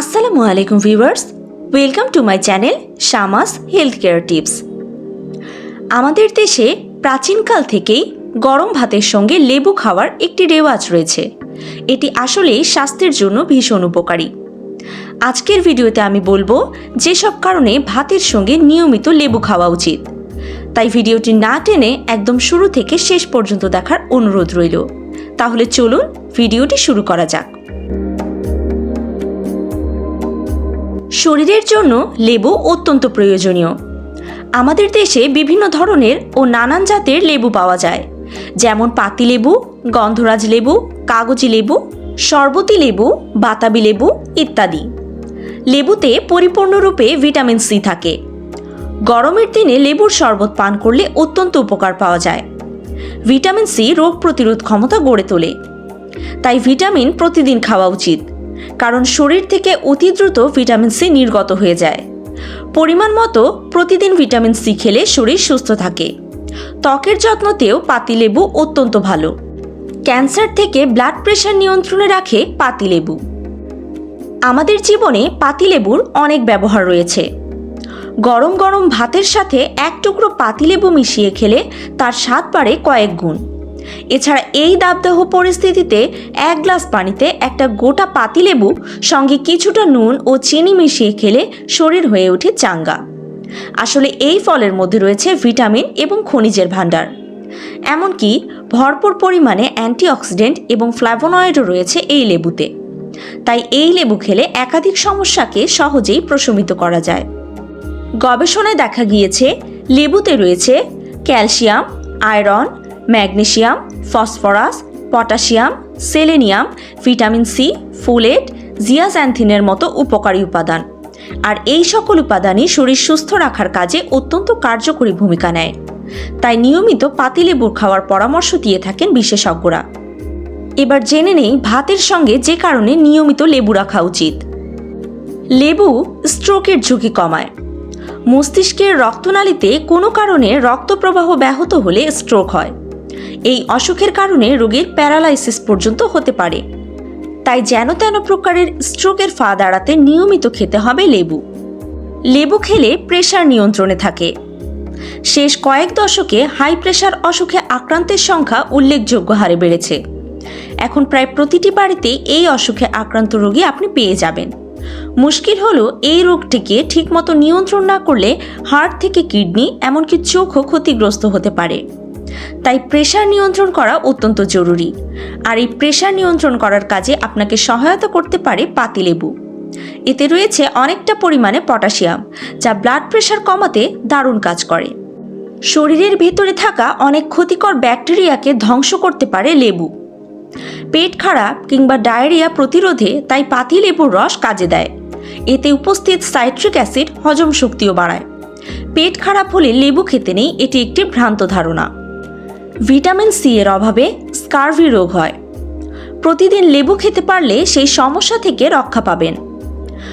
আসসালামু আলাইকুম viewers, welcome to my channel শামাস health care tips. আমাদের দেশে প্রাচীনকাল থেকেই গরম ভাতের সঙ্গে লেবু খাওয়ার একটি রেওয়াজ রয়েছে। এটি আসলেই স্বাস্থ্যের জন্য ভীষণ উপকারী। আজকের ভিডিওতে আমি বলব যেসব কারণে ভাতের সঙ্গে নিয়মিত লেবু খাওয়া উচিত। তাই ভিডিওটি না টেনে একদম শুরু থেকে শেষ পর্যন্ত দেখার অনুরোধ রইল। তাহলে চলুন ভিডিওটি শুরু করা যাক। শরীরের জন্য লেবু অত্যন্ত প্রয়োজনীয়। আমাদের দেশে বিভিন্ন ধরনের ও নানান জাতের লেবু পাওয়া যায়। যেমন পাতিলেবু গন্ধরাজ লেবু, কাগজি লেবু, শরবতি লেবু, বাতাবি লেবু ইত্যাদি। লেবুতে পরিপূর্ণরূপে ভিটামিন সি থাকে। গরমের দিনে লেবুর শরবত পান করলে অত্যন্ত উপকার পাওয়া যায়। ভিটামিন সি রোগ প্রতিরোধ ক্ষমতা গড়ে তোলে। তাই ভিটামিন প্রতিদিন খাওয়া উচিত। কারণ শরীর থেকে অতি দ্রুত ভিটামিন সি নির্গত হয়ে যায়। পরিমাণ মতো প্রতিদিন ভিটামিন সি খেলে শরীর সুস্থ থাকে। ত্বকের যত্নতেও পাতিলেবু অত্যন্ত ভালো। ক্যান্সার থেকে ব্লাড প্রেশার নিয়ন্ত্রণে রাখে পাতিলেবু আমাদের জীবনে পাতিলেবুর অনেক ব্যবহার রয়েছে। গরম গরম ভাতের সাথে এক টুকরো পাতিলেবু মিশিয়ে খেলে তার স্বাদ বাড়ে কয়েক গুণ। এছাড়া এই দাবদাহ পরিস্থিতিতে এক গ্লাস পানিতে একটা গোটা পাতিলেবু সঙ্গে কিছুটা নুন ও চিনি মিশিয়ে খেলে শরীর হয়ে ওঠে চাঙ্গা। আসলে এই ফলের মধ্যে রয়েছে ভিটামিন এবং খনিজের ভাণ্ডার। এমনকি ভরপুর পরিমাণে অ্যান্টিঅক্সিডেন্ট এবং ফ্ল্যাভোনয়েডও রয়েছে এই লেবুতে। তাই এই লেবু খেলে একাধিক সমস্যাকে সহজেই প্রশমিত করা যায়। গবেষণায় দেখা গিয়েছে, লেবুতে রয়েছে calcium, iron magnesium phosphorus, potassium, selenium, vitamin C, folate, জিয়াজ্যান্থিনের মতো উপকারী উপাদান। আর এই সকল উপাদানই শরীর সুস্থ রাখার কাজে অত্যন্ত কার্যকরী ভূমিকা নেয়। তাই নিয়মিত পাতিলেবুর খাওয়ার পরামর্শ দিয়ে থাকেন বিশেষজ্ঞরা। এবার জেনে নেই ভাতের সঙ্গে যে কারণে নিয়মিত লেবু রাখা উচিত। লেবু স্ট্রোকের ঝুঁকি কমায়। মস্তিষ্কের রক্তনালীতে কোনো কারণে রক্তপ্রবাহ ব্যাহত হলে স্ট্রোক হয়। এই অসুখের কারণে রোগীর প্যারালাইসিস পর্যন্ত হতে পারে। তাই যেন তেন প্রকারের স্ট্রোকের ফা দাঁড়াতে নিয়মিত খেতে হবে লেবু। লেবু খেলে প্রেশার নিয়ন্ত্রণে থাকে। শেষ কয়েক দশকে হাই প্রেশার অসুখে আক্রান্তের সংখ্যা উল্লেখযোগ্য হারে বেড়েছে। এখন প্রায় প্রতিটি বাড়িতে এই অসুখে আক্রান্ত রোগী আপনি পেয়ে যাবেন। মুশকিল হলো এই রোগটিকে ঠিকমতো নিয়ন্ত্রণ না করলে হার্ট থেকে কিডনি, এমনকি চোখও ক্ষতিগ্রস্ত হতে পারে। তাই প্রেশার নিয়ন্ত্রণ করা অত্যন্ত জরুরি। আর এই প্রেশার নিয়ন্ত্রণ করার কাজে আপনাকে সহায়তা করতে পারে পাতিলেবু এতে রয়েছে অনেকটা পরিমাণে পটাশিয়াম, যা ব্লাড প্রেশার কমাতে দারুণ কাজ করে। শরীরের ভেতরে থাকা অনেক ক্ষতিকর ব্যাকটেরিয়াকে ধ্বংস করতে পারে লেবু। পেট খারাপ কিংবা ডায়রিয়া প্রতিরোধে তাই পাতিলেবুর রস কাজে দেয়। এতে উপস্থিত সাইট্রিক অ্যাসিড হজম শক্তিও বাড়ায়। পেট খারাপ হলে লেবু খেতে নেই, এটি একটি ভ্রান্ত ধারণা। ভিটামিন সি এর অভাবে স্কারভি রোগ হয়। প্রতিদিন লেবু খেতে পারলে সেই সমস্যা থেকে রক্ষা পাবেন।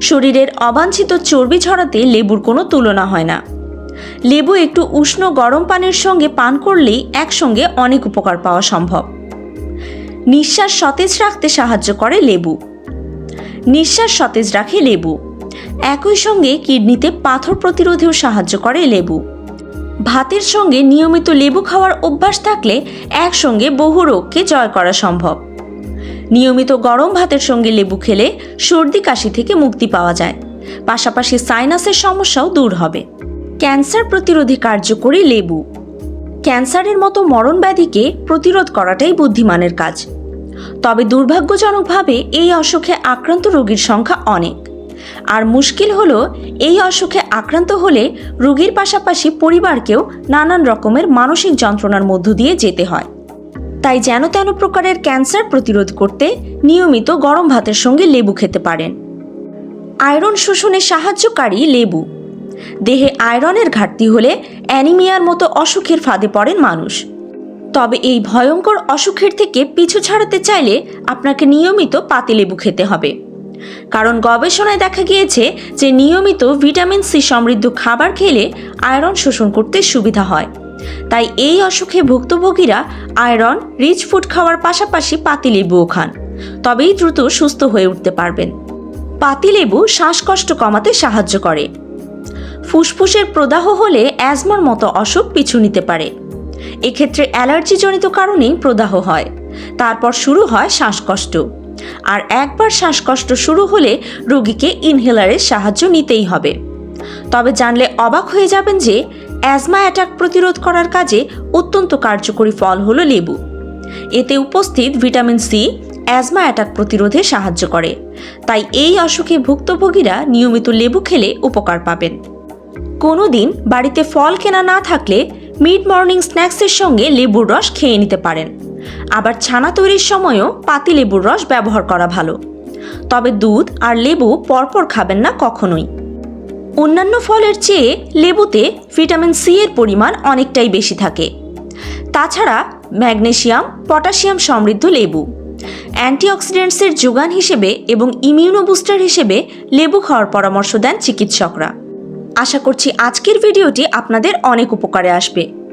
শরীরের অবাঞ্ছিত চর্বি ঝরাতে লেবুর কোনো তুলনা হয় না। লেবু একটু উষ্ণ গরম পানির সঙ্গে পান করলেই একসঙ্গে অনেক উপকার পাওয়া সম্ভব। নিঃশ্বাস সতেজ রাখতে সাহায্য করে লেবু। নিঃশ্বাস সতেজ রাখে লেবু। একই সঙ্গে কিডনিতে পাথর প্রতিরোধেও সাহায্য করে লেবু। ভাতের সঙ্গে নিয়মিত লেবু খাওয়ার অভ্যাস থাকলে একসঙ্গে বহু রোগকে জয় করা সম্ভব। নিয়মিত গরম ভাতের সঙ্গে লেবু খেলে সর্দি কাশি থেকে মুক্তি পাওয়া যায়। পাশাপাশি সাইনাসের সমস্যাও দূর হবে। ক্যান্সার প্রতিরোধী কার্যকরী লেবু। ক্যান্সারের মতো মরণ ব্যাধিকে প্রতিরোধ করাটাই বুদ্ধিমানের কাজ। তবে দুর্ভাগ্যজনকভাবে এই অসুখে আক্রান্ত রোগীর সংখ্যা অনেক। আর মুশকিল হলো, এই অসুখে আক্রান্ত হলে রোগীর পাশাপাশি পরিবারকেও নানান রকমের মানসিক যন্ত্রণার মধ্য দিয়ে যেতে হয়। তাই যেন তেন প্রকারের ক্যান্সার প্রতিরোধ করতে নিয়মিত গরম ভাতের সঙ্গে লেবু খেতে পারেন। আয়রন শোষণে সাহায্যকারী লেবু। দেহে আয়রনের ঘাটতি হলে অ্যানিমিয়ার মতো অসুখের ফাঁদে পড়েন মানুষ। তবে এই ভয়ঙ্কর অসুখের থেকে পিছু ছাড়াতে চাইলে আপনাকে নিয়মিত পাতিলেবু খেতে হবে। কারণ গবেষণায় দেখা গিয়েছে যে নিয়মিত ভিটামিন সি সমৃদ্ধ খাবার খেলে আয়রন শোষণ করতে সুবিধা হয়। তাই এই অসুখে ভুক্তভোগীরা আয়রন, রিচ ফুড খাওয়ার পাশাপাশি পাতিলেবুও খান। তবেই দ্রুত সুস্থ হয়ে উঠতে পারবেন। পাতিলেবু শ্বাসকষ্ট কমাতে সাহায্য করে। ফুসফুসের প্রদাহ হলে অ্যাজমার মতো অসুখ পিছু নিতে পারে। এক্ষেত্রে অ্যালার্জিজনিত কারণেই প্রদাহ হয়। তারপর শুরু হয় শ্বাসকষ্ট। আর একবার শ্বাসকষ্ট শুরু হলে রোগীকে ইনহেলারের সাহায্য নিতেই হবে। তবে জানলে অবাক হয়ে যাবেন যে, অ্যাজমা অ্যাটাক প্রতিরোধ করার কাজে অত্যন্ত কার্যকরী ফল হলো লেবু। এতে উপস্থিত ভিটামিন সি অ্যাজমা অ্যাটাক প্রতিরোধে সাহায্য করে। তাই এই অসুখে ভুক্তভোগীরা নিয়মিত লেবু খেলে উপকার পাবেন। কোনো দিন বাড়িতে ফল কেনা না থাকলে মিড মর্নিং স্ন্যাক্সের সঙ্গে লেবুর রস খেয়ে নিতে পারেন। আবার ছানা তৈরির সময়ও পাতি লেবুর রস ব্যবহার করা ভালো। তবে দুধ আর লেবু পরপর খাবেন না কখনোই। অন্যান্য ফলের চেয়ে লেবুতে ভিটামিন সি এর পরিমাণ অনেকটাই বেশি থাকে। তাছাড়া ম্যাগনেসিয়াম, পটাশিয়াম সমৃদ্ধ লেবু। অ্যান্টিঅক্সিডেন্টসের যোগান হিসেবে এবং ইমিউনো বুস্টার হিসেবে লেবু খাওয়ার পরামর্শ দেন চিকিৎসকরা। আশা করছি আজকের ভিডিওটি আপনাদের অনেক উপকারে আসবে।